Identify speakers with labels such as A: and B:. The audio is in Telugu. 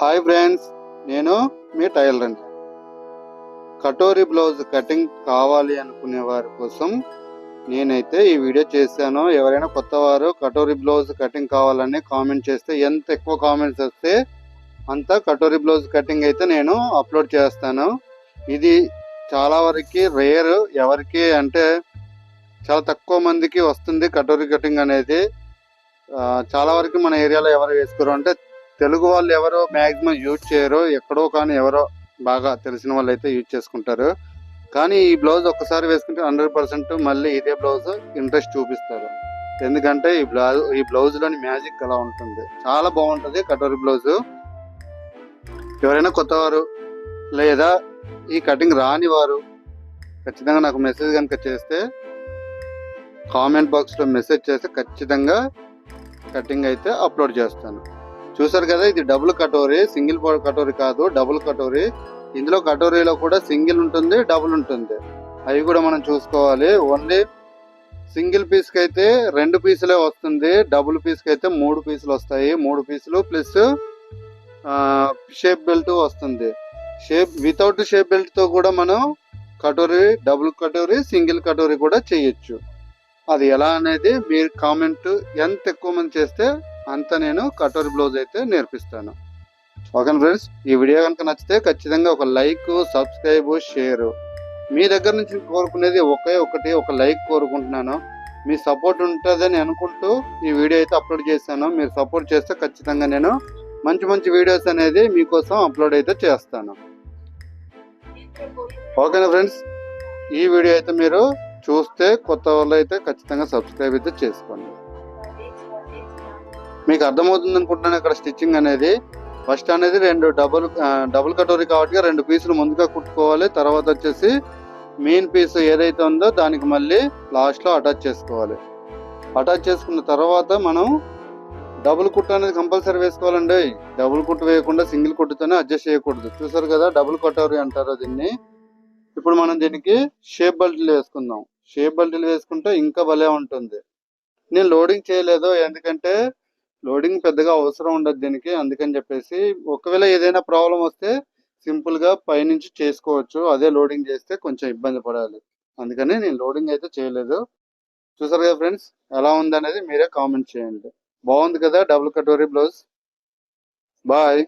A: హాయ్ ఫ్రెండ్స్ నేను మీ టైలర్ అండి. కటోరీ బ్లౌజ్ కటింగ్ కావాలి అనుకునే వారి కోసం నేనైతే ఈ వీడియో చేశాను. ఎవరైనా కొత్త వారు కటోరీ బ్లౌజ్ కటింగ్ కావాలని కామెంట్ చేస్తే ఎంత ఎక్కువ కామెంట్స్ వస్తే అంత కటోరీ బ్లౌజ్ కటింగ్ అయితే నేను అప్లోడ్ చేస్తాను. ఇది చాలా వరకు రేర్ ఎవరికి అంటే చాలా తక్కువ మందికి వస్తుంది కటోరీ కటింగ్ అనేది. చాలా వరకు మన ఏరియాలో ఎవరు వేసుకోరు అంటే తెలుగు వాళ్ళు ఎవరో మ్యాక్సిమం యూజ్ చేయరు ఎక్కడో కానీ ఎవరో బాగా తెలిసిన వాళ్ళు అయితే యూజ్ చేసుకుంటారు. కానీ ఈ బ్లౌజ్ ఒక్కసారి వేసుకుంటే హండ్రెడ్ పర్సెంట్ మళ్ళీ ఇదే బ్లౌజ్ ఇంట్రెస్ట్ చూపిస్తారు. ఎందుకంటే ఈ బ్లౌజ్ ఈ బ్లౌజ్లోని మ్యాజిక్ అలా ఉంటుంది. చాలా బాగుంటుంది కటోరీ బ్లౌజ్. ఎవరైనా కొత్తవారు లేదా ఈ కటింగ్ రాని వారు ఖచ్చితంగా నాకు మెసేజ్ కనుక చేస్తే కామెంట్ బాక్స్లో మెసేజ్ చేస్తే ఖచ్చితంగా కటింగ్ అయితే అప్లోడ్ చేస్తాను. చూసారు కదా ఇది డబుల్ కటోరీ సింగిల్ కటోరీ కాదు డబుల్ కటోరీ. ఇందులో కటోరీలో కూడా సింగిల్ ఉంటుంది డబుల్ ఉంటుంది. అవి కూడా మనం చూసుకోవాలి. ఓన్లీ సింగిల్ పీస్కి అయితే రెండు పీసులే వస్తుంది డబుల్ పీస్కి అయితే మూడు పీసులు వస్తాయి. మూడు పీసులు ప్లస్ షేప్ బెల్ట్ వస్తుంది. షేప్ వితౌట్ షేప్ బెల్ట్తో కూడా మనం కటోరీ డబుల్ కటోరీ సింగిల్ కటోరీ కూడా చేయొచ్చు. అది ఎలా అనేది మీరు కామెంట్ ఎంత ఎక్కువ మంది చేస్తే అంత నేను కటోరీ బ్లౌజ్ అయితే నేర్పిస్తాను. Okay friends? ఈ వీడియో కనుక నచ్చితే ఖచ్చితంగా ఒక లైక్ సబ్స్క్రైబ్ షేర్. మీ దగ్గర నుంచి కోరుకునేది ఒకే ఒకటి ఒక లైక్ కోరుకుంటున్నాను. మీ సపోర్ట్ ఉంటుందని అనుకుంటూ ఈ వీడియో అయితే అప్లోడ్ చేశాను. మీరు సపోర్ట్ చేస్తే ఖచ్చితంగా నేను మంచి మంచి వీడియోస్ అనేది మీకోసం అప్లోడ్ అయితే చేస్తాను. ఓకేనా ఫ్రెండ్స్? ఈ వీడియో అయితే మీరు చూస్తే కొత్త వాళ్ళు అయితే ఖచ్చితంగా సబ్స్క్రైబ్ అయితే చేసుకోండి. మీకు అర్థమవుతుంది అనుకుంటున్నాను ఇక్కడ స్టిచ్చింగ్ అనేది. ఫస్ట్ అనేది రెండు డబుల్ డబుల్ కటోరీ కాబట్టి రెండు పీసులు ముందుగా కుట్టుకోవాలి. తర్వాత వచ్చేసి మెయిన్ పీస్ ఏదైతే ఉందో దానికి మళ్ళీ లాస్ట్లో అటాచ్ చేసుకోవాలి. అటాచ్ చేసుకున్న తర్వాత మనం డబుల్ కుట్టు అనేది కంపల్సరీ వేసుకోవాలండి. డబుల్ కుట్టు వేయకుండా సింగిల్ కుట్టుతోనే అడ్జస్ట్ చేయకూడదు. చూసారు కదా డబుల్ కటోరీ అంటారు దీన్ని. ఇప్పుడు మనం దీనికి షేప్ బెల్ట్లు వేసుకుందాం. షేప్ బెల్ట్లు వేసుకుంటే ఇంకా భలే ఉంటుంది. నేను లోడింగ్ చేయలేదు ఎందుకంటే లోడింగ్ పెద్దగా అవసరం ఉండదు దీనికి. అందుకని చెప్పేసి ఒకవేళ ఏదైనా ప్రాబ్లం వస్తే సింపుల్గా పైనుంచి చేసుకోవచ్చు. అదే లోడింగ్ చేస్తే కొంచెం ఇబ్బంది పడాలి. అందుకని నేను లోడింగ్ అయితే చేయలేదు. చూసారు కదా ఫ్రెండ్స్ ఎలా ఉంది అనేది మీరే కామెంట్ చేయండి. బాగుంది కదా డబుల్ కటోరీ బ్లౌజ్? బాయ్.